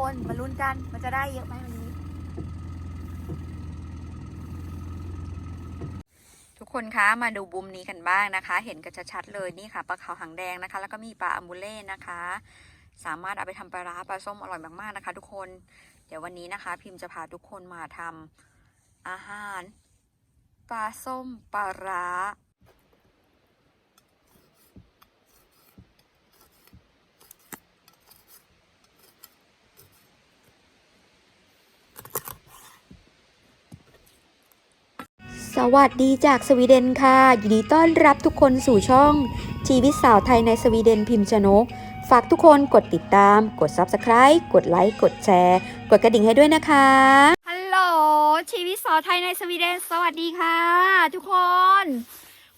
คนมาลุ้นกัน มันจะได้เยอะไหมวันนี้ ทุกคนคะมาดูบุมนี้กันบ้างนะคะ เห็นกันชัดๆเลยนี่ค่ะปลาขาวหางแดงนะคะ แล้วก็มีปลาอัมูเล่นะคะ สามารถเอาไปทำปลาร้าปลาส้มอร่อยมากๆนะคะ ทุกคน เดี๋ยววันนี้นะคะ พิมพ์จะพาทุกคนมาทำอาหาร ปลาส้มปลาร้า สวัสดีจากสวีเดนค่ะ ยินดีต้อนรับทุกคนสู่ช่อง ชีวิตสาวไทยในสวีเดนพิมพ์ชนก ฝากทุกคนกดติดตาม กด Subscribe กดไลค์กดแชร์ กดกระดิ่งให้ด้วยนะคะ ฮัลโหลชีวิตสาวไทยในสวีเดน สวัสดีค่ะ ทุกคน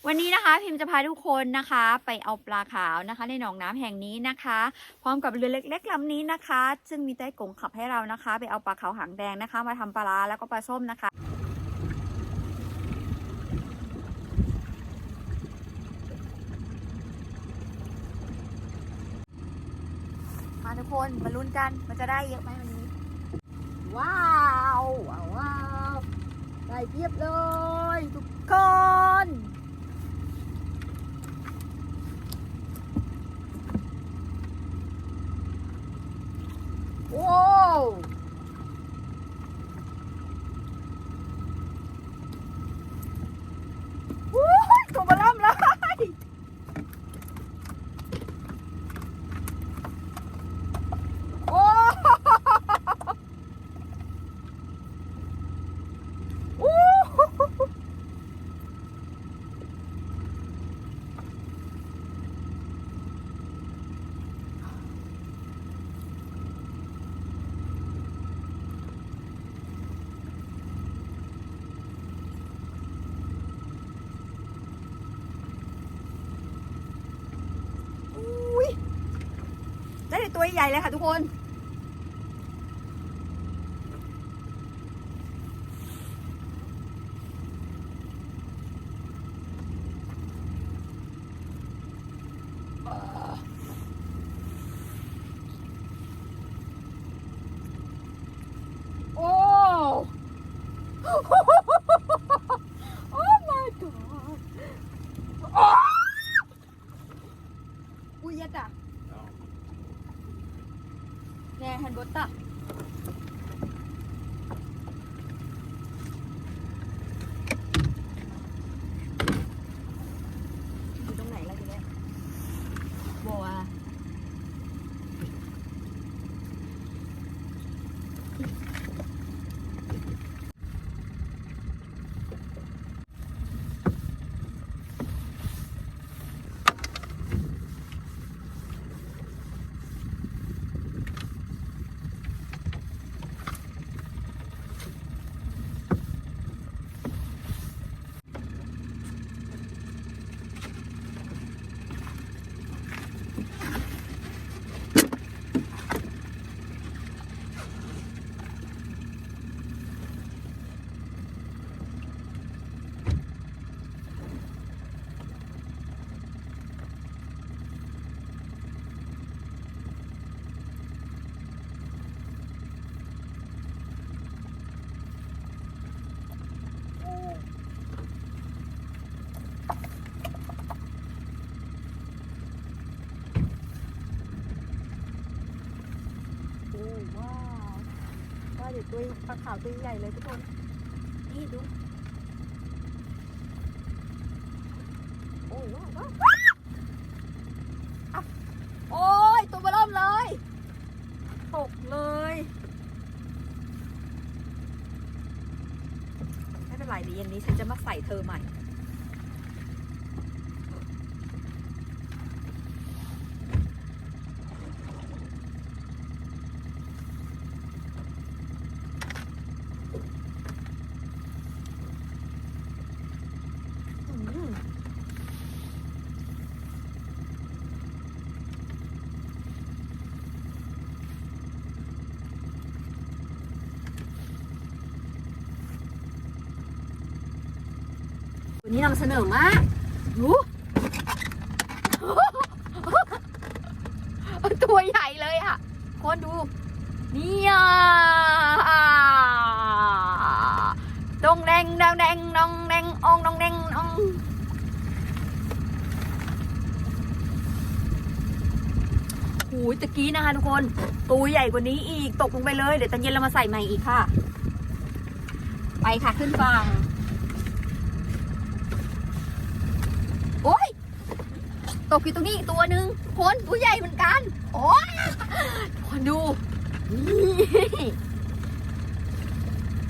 วันนี้นะคะพิมพ์จะพาทุกคนนะคะ ไปเอาปลาขาวนะคะ ในหนองน้ำแห่งนี้นะคะ พร้อมกับเรือเล็กๆลำนี้นะคะ ซึ่งมีใต้กงขับให้เรานะคะ ไปเอาปลาขาวหางแดงนะคะ มาทำปลาร้าแล้วก็ปลาส้มนะคะ มาทุกคนมาลุ้นกันมันจะได้เยอะไหมวันนี้ ว้าวว้าวได้เพียบเลย ทุกคน ว้าววู้ยตัวมาล่ำเลย โอ้โอ้อุ๊ยได้แตัวใหญ่เลยค่ะทุกคน โอ้ โอ้ my god โอ้อุ้ยยัดอะแน่ฮันบดอะอยู่ตรงไหนล่ะทีเนี้ยบัว โอ้ว้าวว่าเดี๋ ยปลาขาวตัวใหญ่เลยทุกคน นี่ดู โอ้ว้าวว้าวว้าวอะโอ้ย ตัวเบลเริ่มเลย ตกเลยไม่เป็นไรเดี๋ยวเย็นนี้ฉันจะมาใส่เธอใหม่ อืมวั นนี้นำเสนอมากดูตัวใหญ่เลยอะคนดูเนี่ยดองแดงดองแดงดองแดงอองดองแดงอองโอ้ยตะกี้นะคะทุกคน ตัวใหญ่กว่านี้อีกตกลงไปเลย เดี๋ยวตอนเย็นเรามาใส่ใหม่อีกค่ะ ไปค่ะขึ้นฝั่ง โอ้ย ตกอยู่ตรงนี้อีกตัวหนึ่งคนตัวใหญ่เหมือนกัน โอ้ยคนดูนี่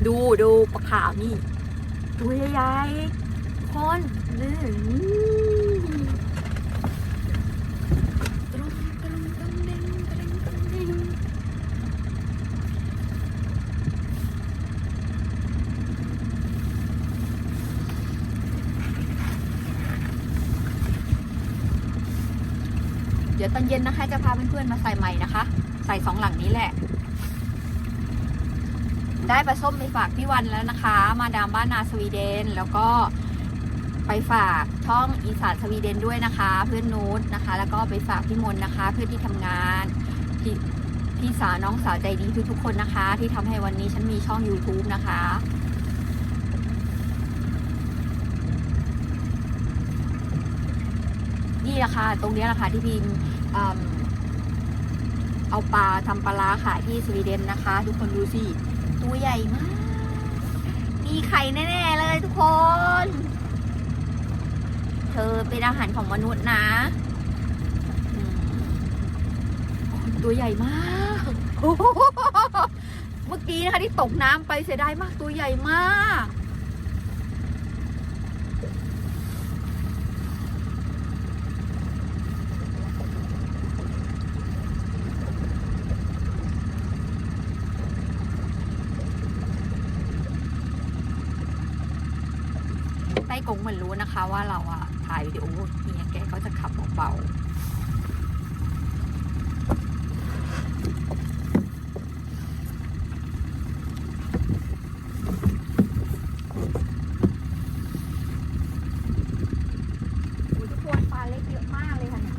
ดูดูปลาขาวนี่ ตัวใหญ่ๆคนนี่ตรงตรงตรงเด้งตรงตรงเด้งเดี๋ยวตอนเย็นนะคะ จะพาเพื่อนๆมาใส่ใหม่นะคะ ใส่สองหลังนี้แหละ ได้ปลาส้มไปฝากพี่วันแล้วนะคะ มาดามบ้านนาสวีเดน แล้วก็ไปฝากช่องอีสานสวีเดนด้วยนะคะ เพื่อนนูตนะคะ แล้วก็ไปฝากพี่มนนะคะ เพื่อนที่ทำงานพี่พี่สาวน้องสาวใจดีทุกๆคนนะคะ ที่ทำให้วันนี้ฉันมีช่อง YouTube นะคะ แหละค่ะ ตรงนี้แหละค่ะที่พิมเอาปลาทำปลาร้าขายที่สวีเดนนะคะ ทุกคนดูสิ ตัวใหญ่มาก มีไข่แน่ๆเลยทุกคน เธอเป็นอาหารของมนุษย์นะ ตัวใหญ่มากเมื่อกี้นะคะที่ตกน้ำไปเสียดายมากตัวใหญ่มาก ไต้กงเหมือนรู้นะคะว่าเราอะถ่ายวิดีโอเฮียแกก็จะขับเบาๆอุ๊ยทุกคนปลาเล็กเยอะมากเลยค่ะเนี่ย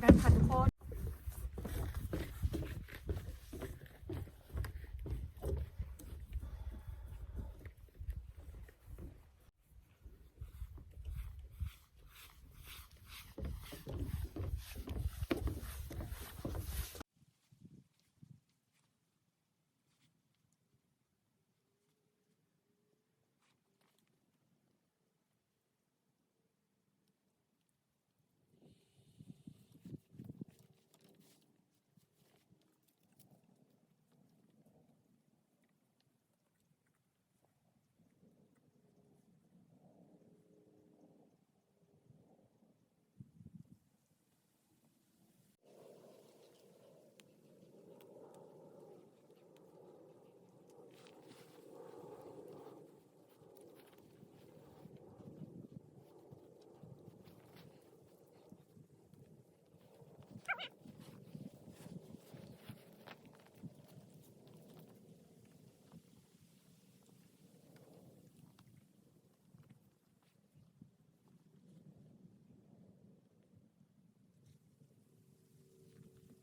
ไปขึ้นฝั่งกันค่ะทุกคน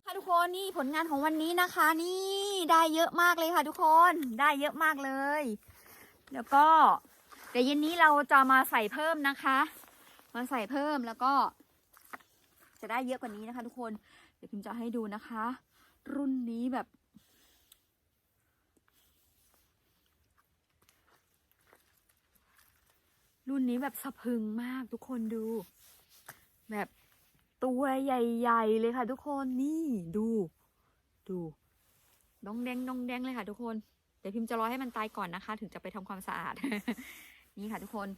ค่ะทุกคนนี่ผลงานของวันนี้นะคะ นี่ได้เยอะมากเลยค่ะ ทุกคนได้เยอะมากเลย แล้วก็ เดี๋ยวเย็นนี้เราจะมาใส่เพิ่มนะคะ มาใส่เพิ่มแล้วก็ จะได้เยอะกว่านี้นะคะ ทุกคนเดี๋ยวพิมจะให้ดูนะคะ รุ่นนี้แบบรุ่นนี้แบบสะพึงมากทุกคนดู แบบ ตัวใหญ่ๆเลยค่ะ ทุกคนนี่ดู ดูดองแดงดองแดงเลยค่ะ ทุกคนเดี๋ยวพิมพ์จะรอให้มันตายก่อนนะคะ ถึงจะไปทำความสะอาด นี่ค่ะทุกคน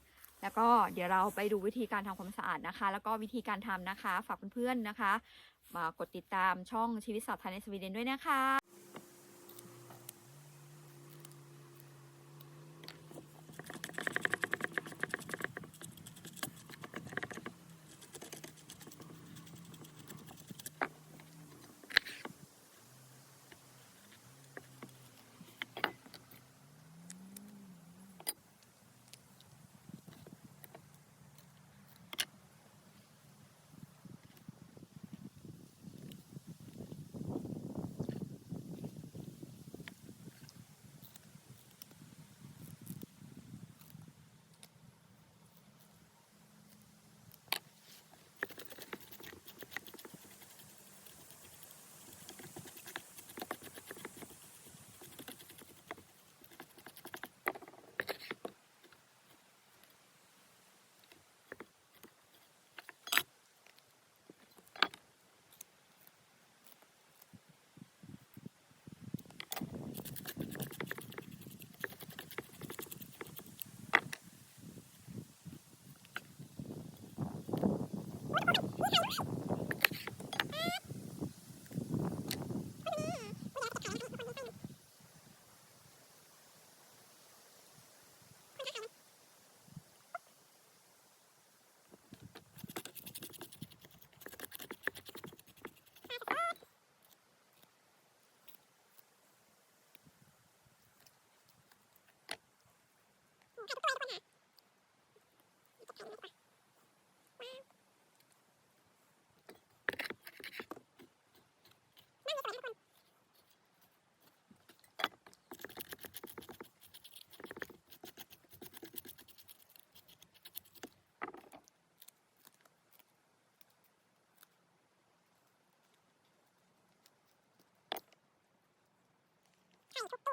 แล้วก็เดี๋ยวเราไปดูวิธีการทำความสะอาดนะคะ แล้วก็วิธีการทำนะคะ ฝากเพื่อนๆนะคะ มากดติดตามช่องชีวิตสาวไทยในสวีเดนด้วยนะคะ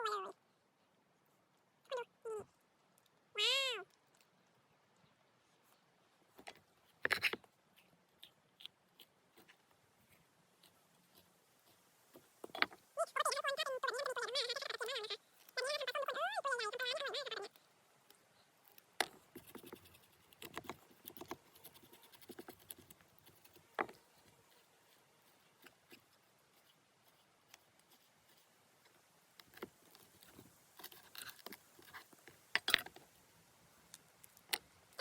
Bye.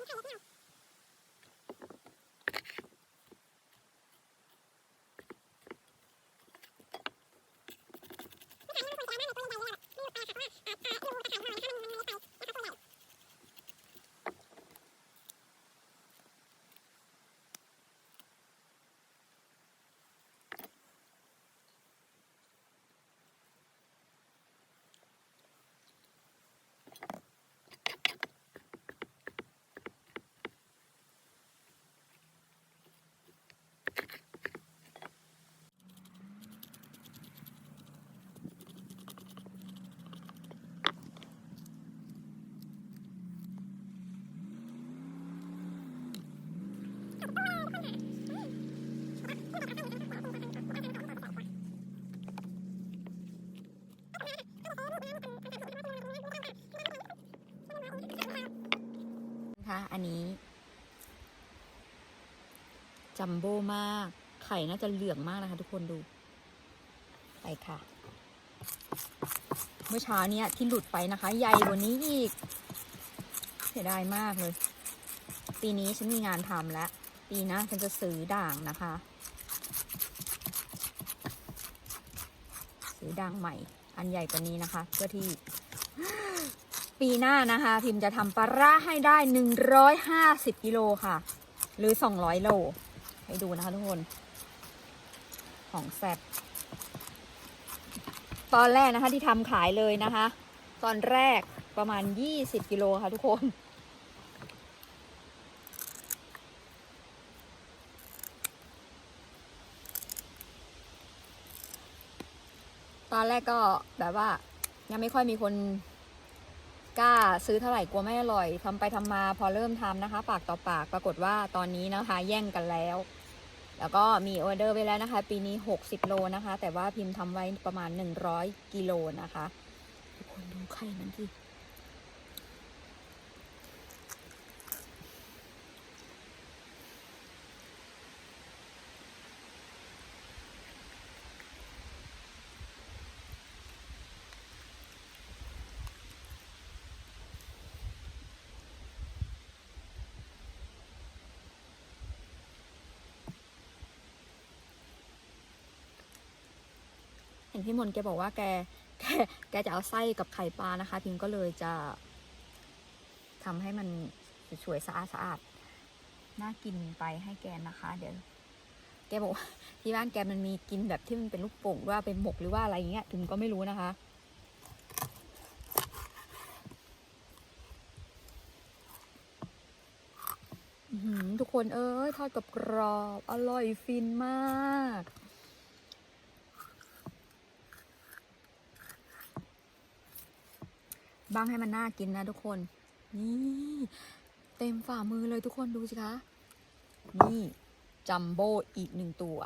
Ah, ah, ah. อันนี้จัมโบ้มาก ไข่น่าจะเหลืองมากนะคะ ทุกคนดู ไปค่ะ เมื่อเช้าเนี้ยที่หลุดไปนะคะ ใหญ่กว่านี้อีก เสียดายมากเลย ปีนี้ฉันมีงานทำแล้ว ปีหนะฉันจะซื้อด่างนะคะ ซื้อด่างใหม่ อันใหญ่กว่านี้นะคะ เพื่อที่ ปีหน้านะคะ พิมจะทำปลาร่าให้ได้ 150กิโลค่ะ หรือ 200 โล ให้ดูนะคะทุกคน ของแซ่บตอนแรกนะคะที่ทำขายเลยนะคะ ตอนแรกประมาณ 20กิโลค่ะทุกคนตอนแรกก็แบบว่ายังไม่ค่อยมีคน กล้าซื้อเท่าไหร่กลัวไม่อร่อยทำไปทำมาพอเริ่มทำนะคะ ปากต่อปากปรากฏว่าตอนนี้นะคะ แย่งกันแล้ว แล้วก็มีออเดอร์ไว้แล้วนะคะ ปีนี้ 60 โลนะคะ แต่ว่าพิมพ์ทำไว้ประมาณ 100 กิโลนะคะทุกคนดูไข่มันที่ นพี่มนต์แกบอกว่าแกแกแกจะเอาไส้กับไข่ปลานะคะ พิมก็เลยจะทำให้มันสวยๆสะอาดสะอาดน่ากินไปให้แกนะคะ เดี๋ยวแกบอกว่าที่บ้านแกมันมีกินแบบที่มันเป็นลูกโป่งวยว่าเป็นหมกหรือว่าอะไรเงี้ยถึงก็ไม่รู้นะคะทุกคนเอ้ยทอดกับกรอบ อร่อยฟินมาก บ้างให้มันน่ากินนะทุกคน นี่เต็มฝ่ามือเลยทุกคนดูสิคะ นี่จัมโบ้อีกหนึ่งตัว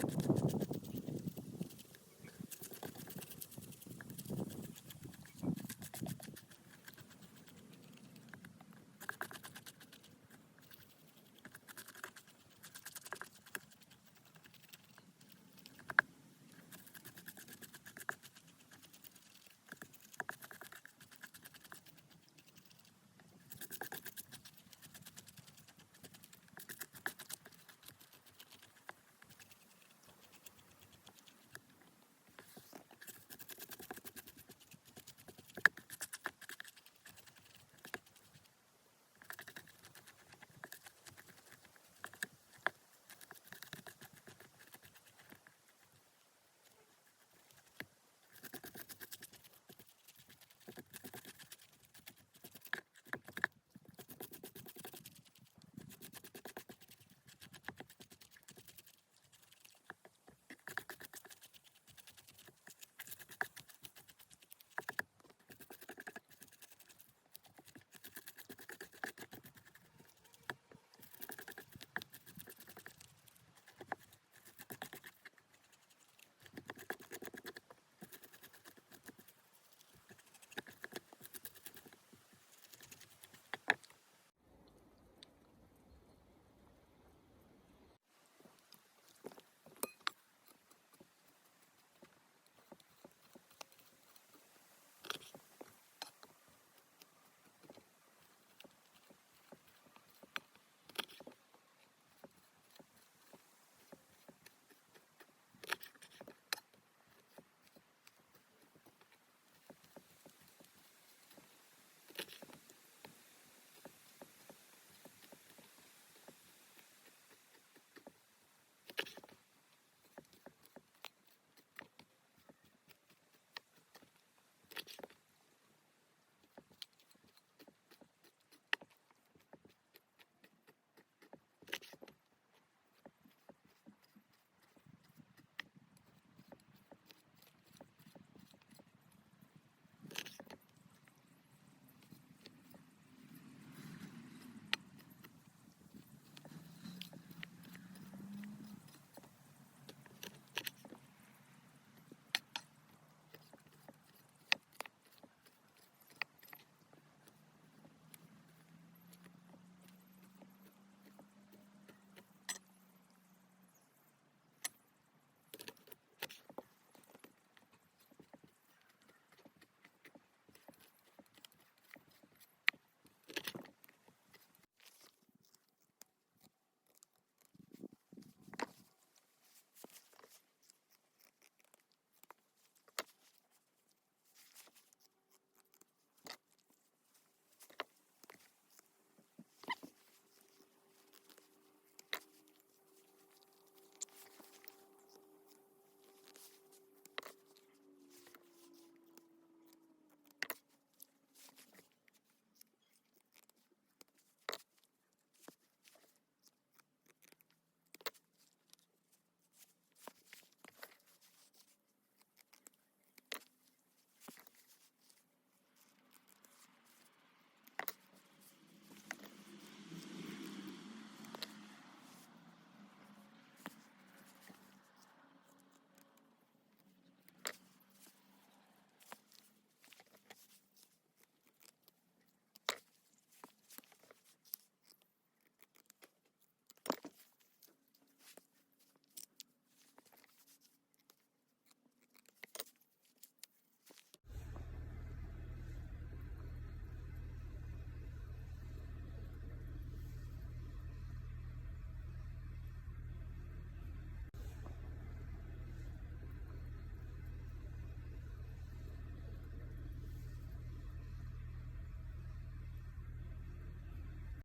そうそう。